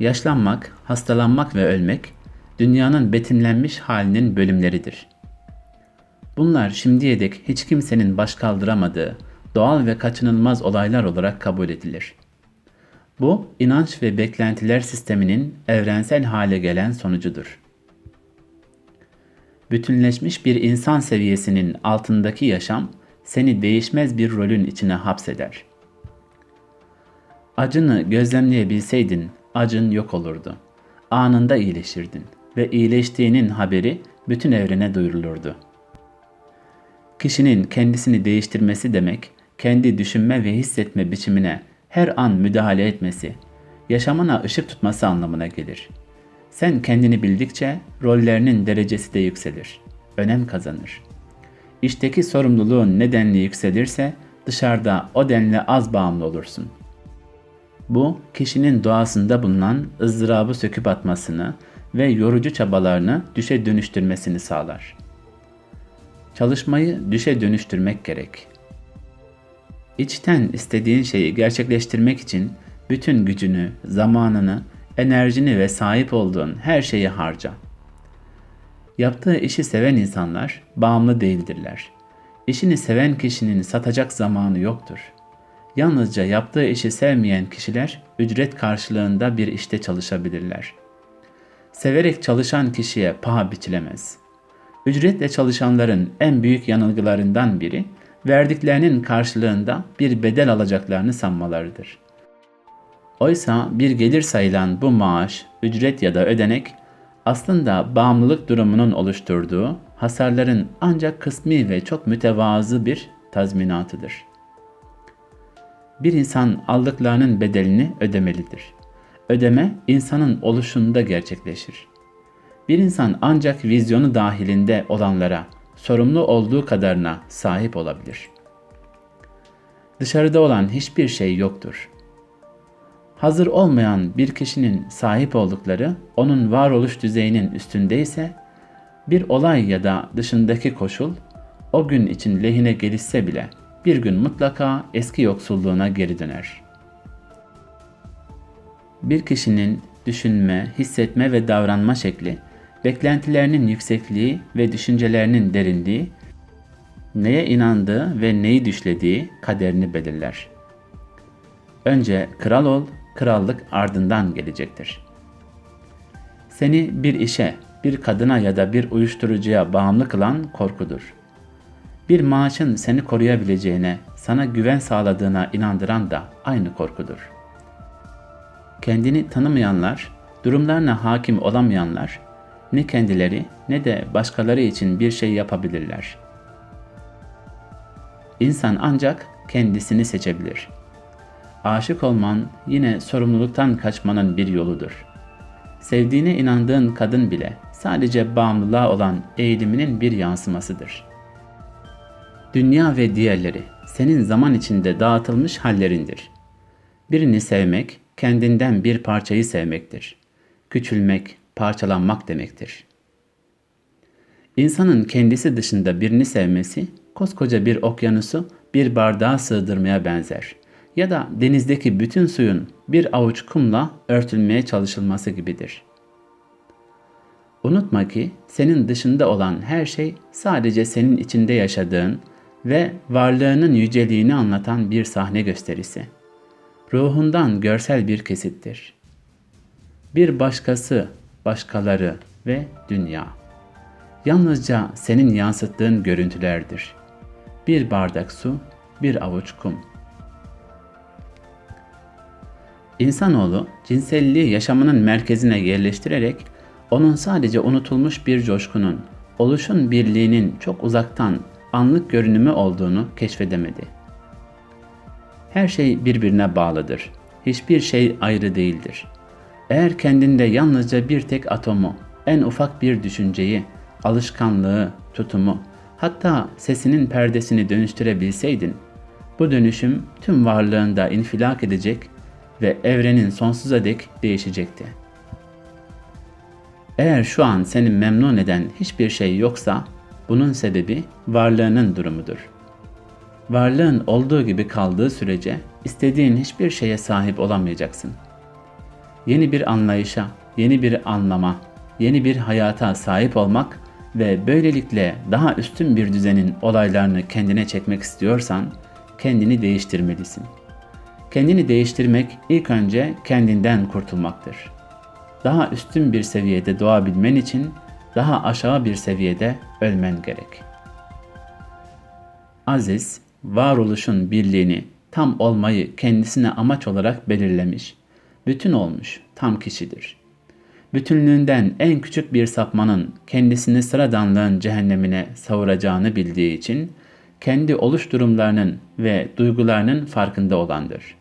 Yaşlanmak, hastalanmak ve ölmek dünyanın betimlenmiş halinin bölümleridir. Bunlar şimdiye dek hiç kimsenin baş kaldıramadığı doğal ve kaçınılmaz olaylar olarak kabul edilir. Bu inanç ve beklentiler sisteminin evrensel hale gelen sonucudur. Bütünleşmiş bir insan seviyesinin altındaki yaşam seni değişmez bir rolün içine hapseder. Acını gözlemleyebilseydin acın yok olurdu. Anında iyileşirdin ve iyileştiğinin haberi bütün evrene duyurulurdu. Kişinin kendisini değiştirmesi demek, kendi düşünme ve hissetme biçimine her an müdahale etmesi, yaşamına ışık tutması anlamına gelir. Sen kendini bildikçe rollerinin derecesi de yükselir, önem kazanır. İşteki sorumluluğun nedenli yükselirse dışarıda o denli az bağımlı olursun. Bu kişinin doğasında bulunan ızdırabı söküp atmasını ve yorucu çabalarını düşe dönüştürmesini sağlar. Çalışmayı düşe dönüştürmek gerek. İçten istediğin şeyi gerçekleştirmek için bütün gücünü, zamanını, enerjini ve sahip olduğun her şeyi harca. Yaptığı işi seven insanlar bağımlı değildirler. İşini seven kişinin satacak zamanı yoktur. Yalnızca yaptığı işi sevmeyen kişiler ücret karşılığında bir işte çalışabilirler. Severek çalışan kişiye paha biçilemez. Ücretle çalışanların en büyük yanılgılarından biri verdiklerinin karşılığında bir bedel alacaklarını sanmalarıdır. Oysa bir gelir sayılan bu maaş, ücret ya da ödenek aslında bağımlılık durumunun oluşturduğu hasarların ancak kısmi ve çok mütevazı bir tazminatıdır. Bir insan aldıklarının bedelini ödemelidir. Ödeme insanın oluşunda gerçekleşir. Bir insan ancak vizyonu dahilinde olanlara, sorumlu olduğu kadarına sahip olabilir. Dışarıda olan hiçbir şey yoktur. Hazır olmayan bir kişinin sahip oldukları onun varoluş düzeyinin üstündeyse bir olay ya da dışındaki koşul o gün için lehine gelişse bile bir gün mutlaka eski yoksulluğuna geri döner. Bir kişinin düşünme, hissetme ve davranma şekli, beklentilerinin yüksekliği ve düşüncelerinin derinliği, neye inandığı ve neyi düşlediği kaderini belirler. Önce kral ol, krallık ardından gelecektir. Seni bir işe, bir kadına ya da bir uyuşturucuya bağımlı kılan korkudur. Bir maaşın seni koruyabileceğine, sana güven sağladığına inandıran da aynı korkudur. Kendini tanımayanlar, durumlarına hakim olamayanlar ne kendileri ne de başkaları için bir şey yapabilirler. İnsan ancak kendisini seçebilir. Aşık olman yine sorumluluktan kaçmanın bir yoludur. Sevdiğine inandığın kadın bile sadece bağımlılığa olan eğiliminin bir yansımasıdır. Dünya ve diğerleri senin zaman içinde dağıtılmış hallerindir. Birini sevmek, kendinden bir parçayı sevmektir. Küçülmek, parçalanmak demektir. İnsanın kendisi dışında birini sevmesi, koskoca bir okyanusu bir bardağa sığdırmaya benzer ya da denizdeki bütün suyun bir avuç kumla örtülmeye çalışılması gibidir. Unutma ki senin dışında olan her şey sadece senin içinde yaşadığın ve varlığının yüceliğini anlatan bir sahne gösterisi. Ruhundan görsel bir kesittir. Bir başkası, başkaları ve dünya. Yalnızca senin yansıttığın görüntülerdir. Bir bardak su, bir avuç kum. İnsanoğlu cinselliği yaşamının merkezine yerleştirerek onun sadece unutulmuş bir coşkunun, oluşun birliğinin çok uzaktan anlık görünümü olduğunu keşfedemedi. Her şey birbirine bağlıdır. Hiçbir şey ayrı değildir. Eğer kendinde yalnızca bir tek atomu, en ufak bir düşünceyi, alışkanlığı, tutumu, hatta sesinin perdesini dönüştürebilseydin, bu dönüşüm tüm varlığında infilak edecek ve evrenin sonsuza dek değişecekti. Eğer şu an seni memnun eden hiçbir şey yoksa, bunun sebebi varlığının durumudur. Varlığın olduğu gibi kaldığı sürece istediğin hiçbir şeye sahip olamayacaksın. yeni bir anlayışa, yeni bir anlama, yeni bir hayata sahip olmak ve böylelikle daha üstün bir düzenin olaylarını kendine çekmek istiyorsan kendini değiştirmelisin. Kendini değiştirmek ilk önce kendinden kurtulmaktır. Daha üstün bir seviyede doğabilmen için daha aşağı bir seviyede ölmen gerek. Aziz, varoluşun birliğini, tam olmayı kendisine amaç olarak belirlemiş, bütün olmuş, tam kişidir. Bütünlüğünden en küçük bir sapmanın kendisini sıradanlığın cehennemine savuracağını bildiği için, kendi oluş durumlarının ve duygularının farkında olandır.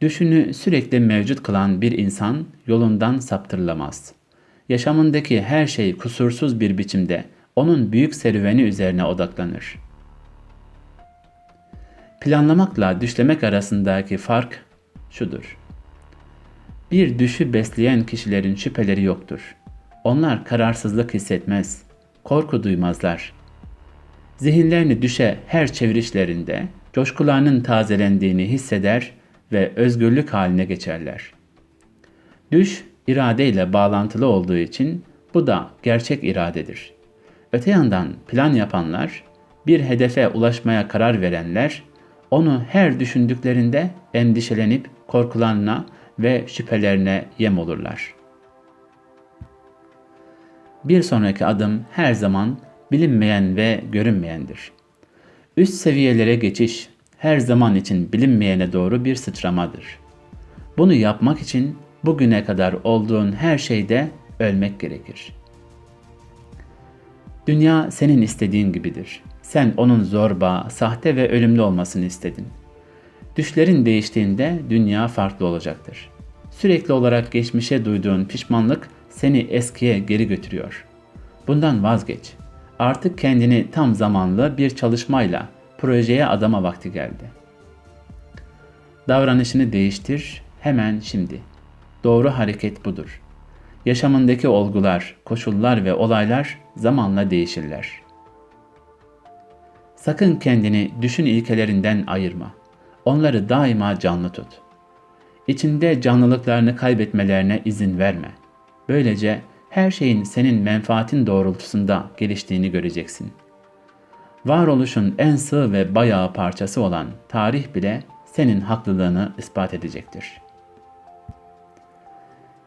Düşünü sürekli mevcut kılan bir insan yolundan saptırılamaz. Yaşamındaki her şey kusursuz bir biçimde onun büyük serüveni üzerine odaklanır. Planlamakla düşlemek arasındaki fark şudur. Bir düşü besleyen kişilerin şüpheleri yoktur. Onlar kararsızlık hissetmez, korku duymazlar. Zihinlerini düşe her çevirişlerinde coşkularının tazelendiğini hisseder ve özgürlük haline geçerler. Düş iradeyle bağlantılı olduğu için bu da gerçek iradedir. Öte yandan plan yapanlar, bir hedefe ulaşmaya karar verenler, onu her düşündüklerinde endişelenip korkularına ve şüphelerine yem olurlar. Bir sonraki adım her zaman bilinmeyen ve görünmeyendir. Üst seviyelere geçiş her zaman için bilinmeyene doğru bir sıçramadır. Bunu yapmak için bugüne kadar olduğun her şeyde ölmek gerekir. Dünya senin istediğin gibidir. Sen onun zorba, sahte ve ölümlü olmasını istedin. Düşlerin değiştiğinde dünya farklı olacaktır. Sürekli olarak geçmişe duyduğun pişmanlık seni eskiye geri götürüyor. Bundan vazgeç. Artık kendini tam zamanlı bir çalışmayla projeye adama vakti geldi. Davranışını değiştir hemen şimdi. Doğru hareket budur. Yaşamındaki olgular, koşullar ve olaylar zamanla değişirler. Sakın kendini düşün ilkelerinden ayırma. Onları daima canlı tut. İçinde canlılıklarını kaybetmelerine izin verme. Böylece her şeyin senin menfaatin doğrultusunda geliştiğini göreceksin. Varoluşun en sığ ve bayağı parçası olan tarih bile senin haklılığını ispat edecektir.''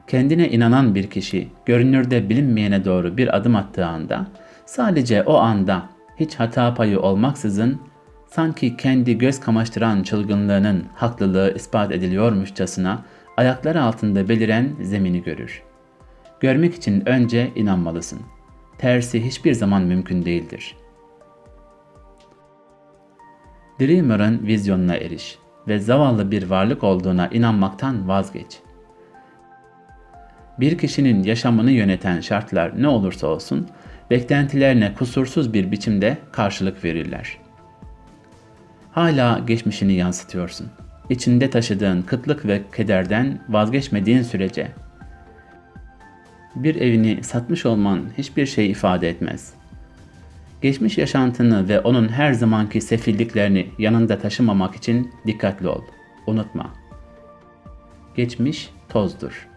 Kendine inanan bir kişi görünürde bilinmeyene doğru bir adım attığı anda sadece o anda hiç hata payı olmaksızın sanki kendi göz kamaştıran çılgınlığının haklılığı ispat ediliyormuşçasına ayakları altında beliren zemini görür. Görmek için önce inanmalısın. Tersi hiçbir zaman mümkün değildir. Dreamer'ın vizyonuna eriş ve zavallı bir varlık olduğuna inanmaktan vazgeç. Bir kişinin yaşamını yöneten şartlar ne olursa olsun, beklentilerine kusursuz bir biçimde karşılık verirler. Hala geçmişini yansıtıyorsun. İçinde taşıdığın kıtlık ve kederden vazgeçmediğin sürece bir evini satmış olman hiçbir şey ifade etmez. Geçmiş yaşantını ve onun her zamanki sefilliklerini yanında taşımamak için dikkatli ol. Unutma. Geçmiş tozdur.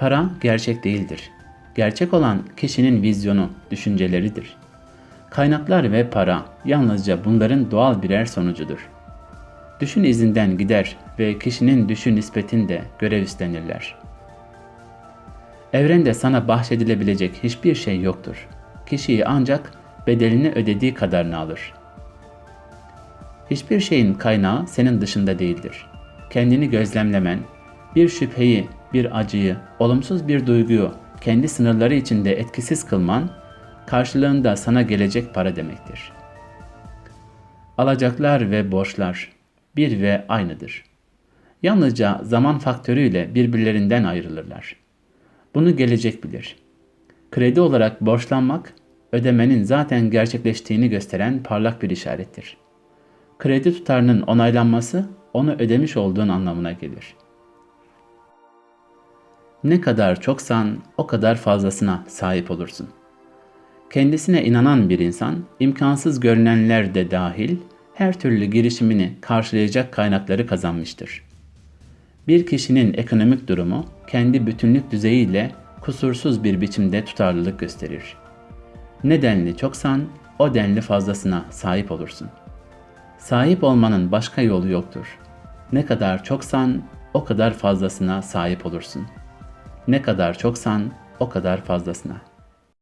Para gerçek değildir. Gerçek olan kişinin vizyonu, düşünceleridir. Kaynaklar ve para yalnızca bunların doğal birer sonucudur. Düşün izinden gider ve kişinin düşün nispetinde görev üstlenirler. Evrende sana bahşedilebilecek hiçbir şey yoktur. Kişiyi ancak bedelini ödediği kadarını alır. Hiçbir şeyin kaynağı senin dışında değildir. Kendini gözlemlemen, bir şüpheyi bir acıyı, olumsuz bir duyguyu kendi sınırları içinde etkisiz kılman, karşılığında sana gelecek para demektir. Alacaklar ve borçlar bir ve aynıdır. Yalnızca zaman faktörüyle birbirlerinden ayrılırlar. Bunu gelecek bilir. Kredi olarak borçlanmak, ödemenin zaten gerçekleştiğini gösteren parlak bir işarettir. Kredi tutarının onaylanması, onu ödemiş olduğun anlamına gelir.'' Ne kadar çoksan o kadar fazlasına sahip olursun. Kendisine inanan bir insan, imkansız görünenler de dahil her türlü girişimini karşılayacak kaynakları kazanmıştır. Bir kişinin ekonomik durumu kendi bütünlük düzeyiyle kusursuz bir biçimde tutarlılık gösterir. Ne denli çoksan o denli fazlasına sahip olursun. Sahip olmanın başka yolu yoktur. Ne kadar çoksan o kadar fazlasına sahip olursun. Ne kadar çoksan o kadar fazlasına.